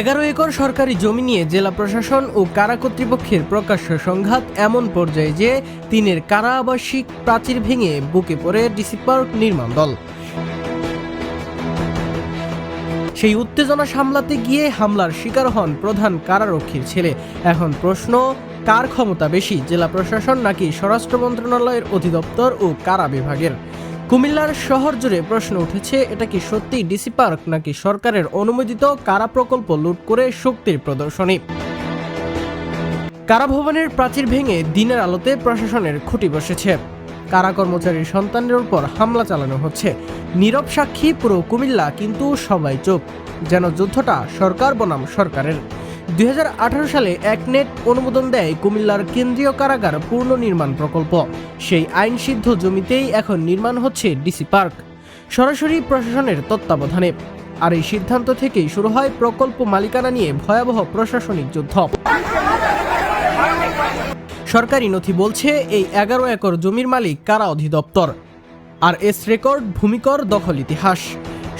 এগারো একর সরকারি জমি নিয়ে জেলা প্রশাসন ও কারা কর্তৃপক্ষের প্রকাশ্য সংঘাত এমন পর্যায়ে যে তিনের কারা আবাসিক প্রাচীর ভেঙে বুকে পড়ে ডিসি পার্ক নির্মাণ দল। সেই উত্তেজনা সামলাতে গিয়ে হামলার শিকার হন প্রধান কারারক্ষীর ছেলে। এখন প্রশ্ন, কার ক্ষমতা বেশি, জেলা প্রশাসন নাকি স্বরাষ্ট্র মন্ত্রণালয়ের অধিদপ্তর ও কারা বিভাগের? কুমিল্লার শহর জুড়ে প্রশ্ন উঠেছে, এটা কি সত্যি ডিসি পার্ক নাকি সরকারের অনুমোদিত কারা প্রকল্প লুট করে শক্তির প্রদর্শনী? কারাভবনের প্রাচীর ভেঙে দিনের আলোতে প্রশাসনের খুঁটি বসেছে। কারা কর্মচারীর সন্তানের উপর হামলা চালানো হচ্ছে। নীরব সাক্ষী পুরো কুমিল্লা, কিন্তু সবাই চোখ যেন যুদ্ধটা সরকার বনাম সরকারের। দুই হাজার আঠারো সালে একনেট অনুমোদন দেয় কুমিল্লার কেন্দ্রীয় কারাগার পূর্ণ নির্মাণ প্রকল্প। সেই আইন সিদ্ধ জমিতেই এখন নির্মাণ হচ্ছে ডিসি পার্ক। সরাসরি প্রশাসনের তত্ত্বাবধানে। আর এই সিদ্ধান্ত থেকেই শুরু হয় প্রকল্প মালিকানা নিয়ে ভয়াবহ প্রশাসনিক যুদ্ধ। সরকারি নথি বলছে এই এগারো একর জমির মালিক কারা অধিদপ্তর। আর এস রেকর্ড ভূমিকর দখল ইতিহাস।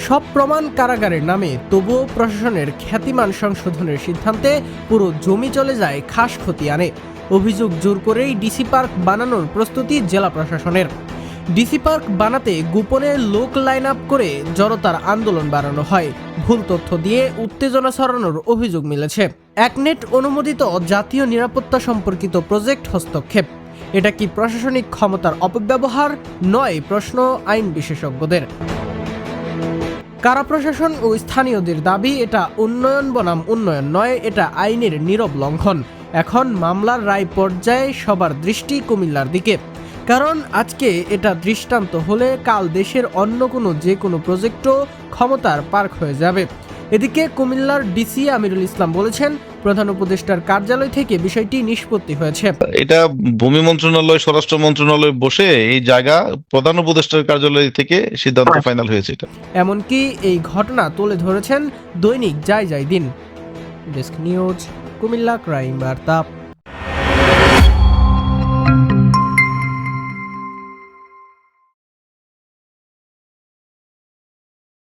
সব প্রমাণ কারাগারের নামে, তবুও প্রশাসনের খ্যাতিমান সংশোধনের সিদ্ধান্তে পুরো জমি চলে যায় খাস খতিয়ানে অভিযোগ জোর করেই ডিসি পার্ক বানানোর প্রস্তুতি জেলা প্রশাসনের। ডিসি পার্ক বানাতে গোপনে লোক লাইন আপ করে জড়তার আন্দোলন বাড়ানো হয়। ভুল তথ্য দিয়ে উত্তেজনা ছড়ানোর অভিযোগ মিলেছে। একনেট অনুমোদিত জাতীয় নিরাপত্তা সম্পর্কিত প্রজেক্ট হস্তক্ষেপ। এটা কি প্রশাসনিক ক্ষমতার অপব্যবহার? নয় প্রশ্ন আইন বিশেষজ্ঞদের। কারা প্রশাসন ও স্থানীয়দের দাবি, এটা উন্নয়ন বনাম উন্নয়ন নয়, এটা আইনের নীরব লঙ্ঘন। এখন মামলার রায় পর্যায়ে সবার দৃষ্টি কুমিল্লার দিকে। কারণ আজকে এটা দৃষ্টান্ত হলে কাল দেশের অন্য কোনো যে কোনো প্রজেক্টও ক্ষমতার পার্ক হয়ে যাবে। এদিকে কুমিল্লার ডিসি আমিরুল ইসলাম বলেছেন প্রধান উপদেষ্টার কার্যালয় থেকে বিষয়টি নিষ্পত্তি হয়েছে। এটা ভূমি মন্ত্রণালয় স্বরাষ্ট্র মন্ত্রণালয় বসে এই জায়গা প্রধান উপদেষ্টার কার্যালয় থেকে সিদ্ধান্ত ফাইনাল হয়েছে এটা। এমনকি এই ঘটনা তুলে ধরেছেন দৈনিক যাই যাই দিন। ডেস্ক নিউজ কুমিল্লা ক্রাইম বার্তা।